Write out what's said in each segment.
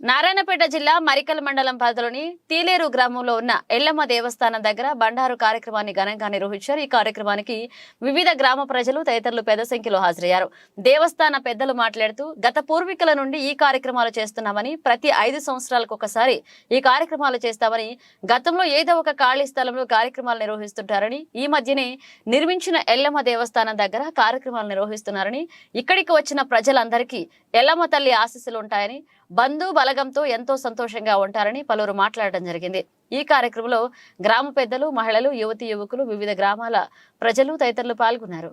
నారాయణపేట జిల్లా మరికల్ మండలం పరిధిలోని తీలేరు గ్రామంలో ఉన్న ఎల్లమ్మ దేవస్థానం దగ్గర బండారు కార్యక్రమాన్ని ఘనంగా నిర్వహించారు. ఈ కార్యక్రమానికి వివిధ గ్రామ ప్రజలు తదితరులు పెద్ద సంఖ్యలో హాజరయ్యారు. దేవస్థాన పెద్దలు మాట్లాడుతూ గత పూర్వీకుల నుండి ఈ కార్యక్రమాలు చేస్తున్నామని ప్రతి ఐదు సంవత్సరాలకు ఒకసారి ఈ కార్యక్రమాలు చేస్తామని గతంలో ఏదో ఒక ఖాళీ స్థలంలో కార్యక్రమాలు నిర్వహిస్తుంటారని ఈ మధ్యనే నిర్మించిన ఎల్లమ్మ దేవస్థానం దగ్గర కార్యక్రమాలు నిర్వహిస్తున్నారని ఇక్కడికి వచ్చిన ప్రజలందరికీ ఎల్లమ్మ తల్లి ఆశీస్సులు ఉంటాయని బంధు బలగంతో ఎంతో సంతోషంగా ఉంటారని పలువురు మాట్లాడడం జరిగింది. ఈ కార్యక్రమంలో గ్రామ పెద్దలు మహిళలు యువతి యువకులు వివిధ గ్రామాల ప్రజలు తదితరులు పాల్గొన్నారు.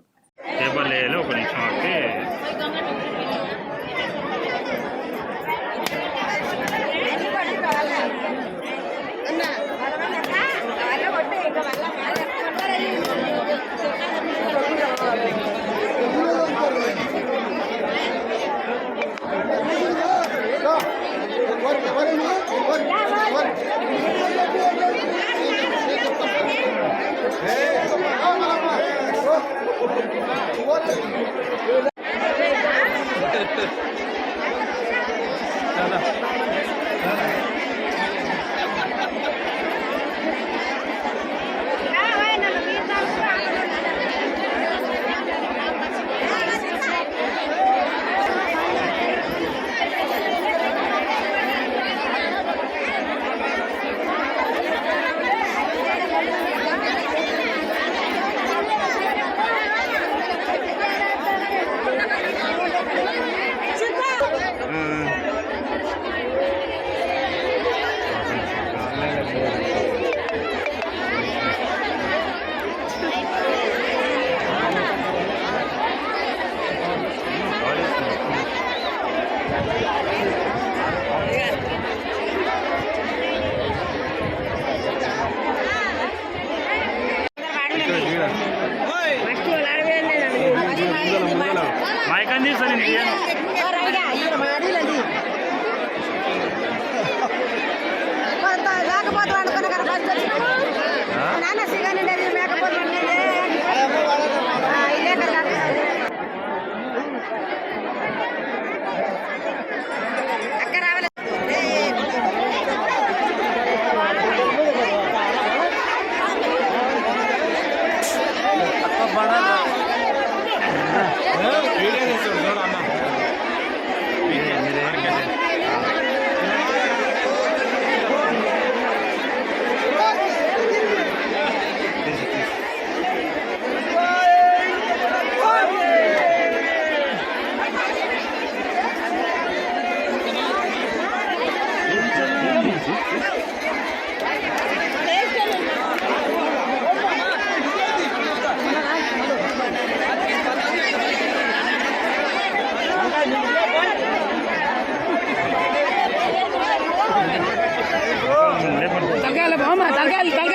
Danke, danke.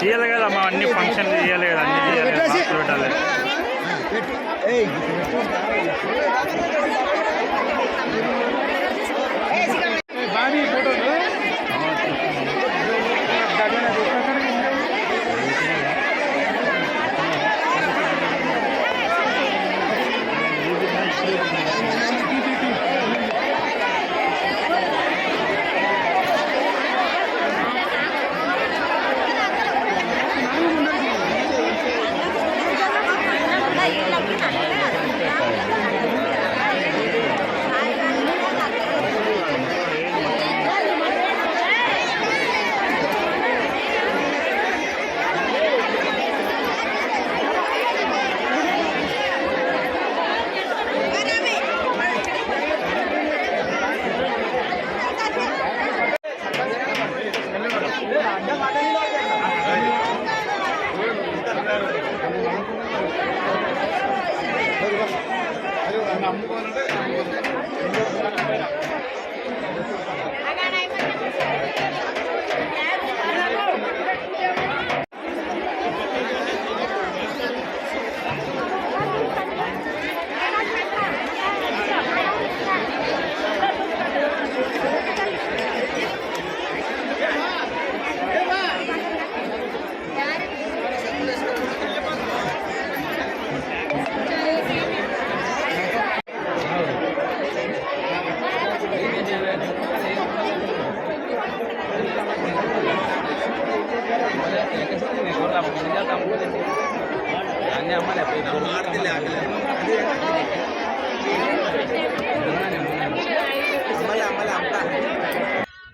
తీయాలి కదా మా అన్ని ఫంక్షన్లు తీయాలి కదా అన్ని తీయాలి పెట్టాలి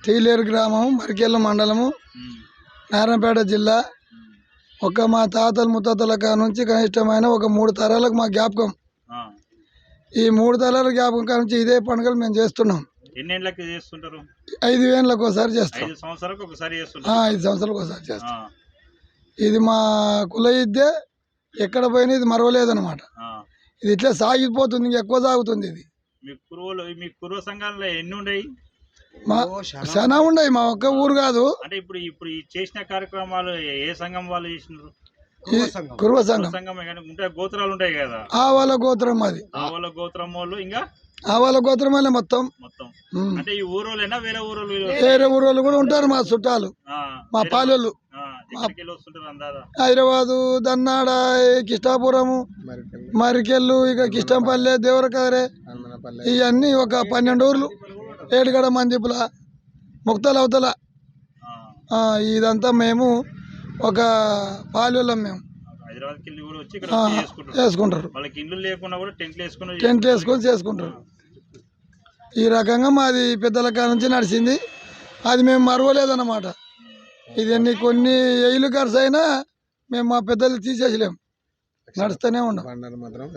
తీలేరు గ్రామం మరికెళ్ళ మండలము నారాయణపేట జిల్లా. ఒక మా తాతల ముత్తాతల నుంచి కనిష్టమైన ఒక మూడు తరాలకు మా జ్ఞాపకం. ఈ మూడు తరాల జ్ఞాపకం నుంచి ఇదే పండుగలు మేము చేస్తున్నాం. ఎన్నేళ్ళకి చేస్తుంటారు? ఐదు వేలకు ఒకసారి చేస్తాం. ఐదు సంవత్సరాలకు ఒకసారి ఆ, చేస్తుంటారు ఐదు సంవత్సరాలకు ఒకసారి చేస్తాం. ఇది మా కుల ఇద్దే ఎక్కడ పోయినా ఇది మరవలేదన్నమాట. ఆ. ఇది ఇట్లా సాగిపోతుంది ఇంకా ఎక్కువ సాగుతుంది ఇది. మీ కురువులు మీ కురువ సంఘాలలో ఎన్ని ఉండయి? మా చాలా ఉన్నాయి మా ఒక్క ఊరు కాదు. అంటే ఇప్పుడు ఇప్పుడు ఈ చేసిన కార్యక్రమాలు ఏ- సంఘం వాళ్ళు చేసినారు? కురువ సంఘం. సంఘం. కానీ ఉంటాయి గోత్రాలు ఉంటాయి కదా? ఆవాల గోత్రం అది. ఆవుల గోత్రం వాళ్ళు ఇంకా? ఆవాల గోత్రం వల్లే మొత్తం. అంటే ఈ ఊరోళ్ళైనా వేరే ఊరోళ్ళు వేరే ఊరోళ్ళు కూడా ఉంటారు మా చుట్టాలు. ఆ, మా పాలెళ్ళు. వెళ్ళి హైదరాబాదు దన్నాడ కిష్టాపురము మరికెళ్ళు ఇక కిష్టంపల్లె దేవరకదరే ఇవన్నీ ఒక పన్నెండు ఊర్లు. ఏడుగడ మందిపుల ముక్తల అవతల ఇదంతా మేము ఒక పాలెళ్ళం మేము. చేసుకుంటారు చేసుకుంటారు. వాళ్ళకి ఇల్లు లేకుండా కూడా టెంట్లు వేసుకుని టెంట్ వేసుకొని చేసుకుంటారు. ఈ రకంగా మాది పెద్దల కాడ నుంచి నడిచింది. అది మేము మరవలేదన్నమాట. ఇది ఎన్ని కొన్ని ఏళ్ళు ఖర్చు అయినా మేము మా పెద్దలు తీసేసలేం నడుస్తూనే ఉన్నాం.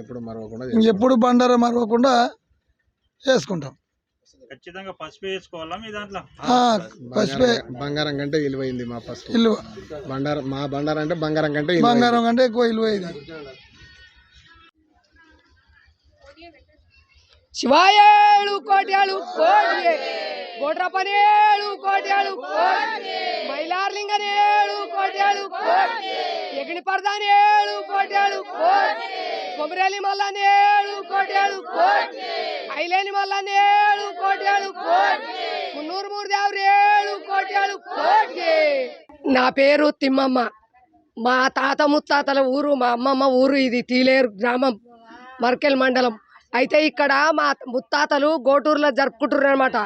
ఎప్పుడు మరవకుండా ఇంకెప్పుడు బండారా మరవకుండా చేసుకుంటాం. ఖచ్చితంగా పసుపు వేసుకోవాలా మీ దాంట్లో ఆ, పసిపే బంగారం కంటే విలువైంది మా పసుపు ఇల్లు బండారం మా బండారం అంటే బంగారం కంటే విలువైంది. బంగారం కంటే ఎక్కువ ఇల్లు ఇది ಶಿವಾಯೇಳು ಕೋಟ್ಯಾಳು ಕೋಟಿ ಗೋಡ್ರಪ್ಪನೇಳು ಕೋಟ್ಯಾಳು ಕೋಟಿ ಮೈಲಾರ್ಲಿಂಗನೇಳು ಕೋಟ್ಯಾಳು ಕೋಟಿ ಯಗಣಿ ಪರ್ದಾನೇಳು ಕೋಟ್ಯಾಳು ಕೋಟಿ ಕೊಮರೇಲಿ ಮಲ್ಲನೇಳು ಕೋಟ್ಯಾಳು ಕೋಟಿ ಐಲೇನಿ ಮಲ್ಲನೇಳು కోట్యాలు కోటి మున్నూరు మూడు దేవరేళ్ళు కోట్యాలు కోటి నా పేరు తిమ్మమ్మ మా తాత ముత్తాతల ఊరు మా అమ్మమ్మ ఊరు ఇది తీలేరు గ్రామం మర్కెల్ మండలం అయితే ఇక్కడ మా ముత్తాతలు గోటూరులో జరుపుకుంటుర్రు అనమాట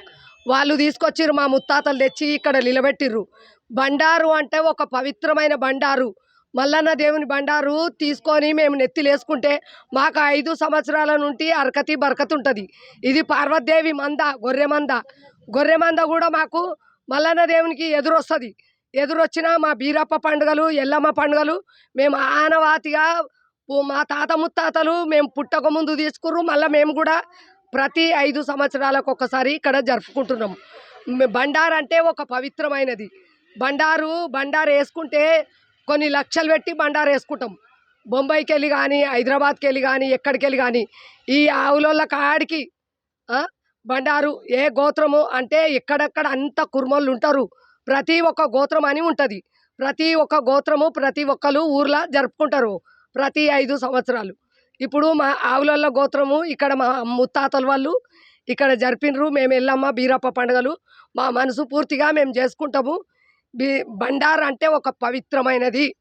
వాళ్ళు తీసుకొచ్చిర్రు మా ముత్తాతలు తెచ్చి ఇక్కడ నిలబెట్టిర్రు బండారు అంటే ఒక పవిత్రమైన బండారు మల్లన్న దేవుని బండారు తీసుకొని మేము నెత్తిలేసుకుంటే మాకు ఐదు సంవత్సరాల నుండి అరకతి బరకతి ఉంటుంది ఇది పార్వతీదేవి మంద గొర్రె మంద. గొర్రె మంద కూడా మాకు మల్లన్న దేవునికి ఎదురొస్తుంది. ఎదురొచ్చిన మా బీరప్ప పండుగలు ఎల్లమ్మ పండుగలు మేము ఆనవాతిగా మా తాత ముత్తాతలు మేము పుట్టక ముందు తీసుకుర్రు. మళ్ళీ మేము కూడా ప్రతి ఐదు సంవత్సరాలకు ఒకసారి ఇక్కడ జరుపుకుంటున్నాం. బండారు అంటే ఒక పవిత్రమైనది. బండారు బండారు వేసుకుంటే కొన్ని లక్షలు పెట్టి బండారు వేసుకుంటాం. బొంబాయికి వెళ్ళి కానీ హైదరాబాద్కి వెళ్ళి కానీ ఎక్కడికి వెళ్ళి కానీ ఈ ఆవుల కాడికి బండారు ఏ గోత్రము అంటే ఎక్కడెక్కడ అంత కుర్మలు ఉంటారు. ప్రతి ఒక్క గోత్రం అని ఉంటుంది. ప్రతి ఒక్క గోత్రము ప్రతి ఒక్కరు ఊర్లో జరుపుకుంటారు ప్రతి ఐదు సంవత్సరాలు. ఇప్పుడు మా ఆవులల్ల గోత్రము ఇక్కడ మా ముత్తాతల వాళ్ళు ఇక్కడ జరిపినరు. మేము వెళ్ళమ్మ బీరప్ప పండుగలు. మా మనసు పూర్తిగా మేము చేసుకుంటాము. బండార్ అంటే ఒక పవిత్రమైనది.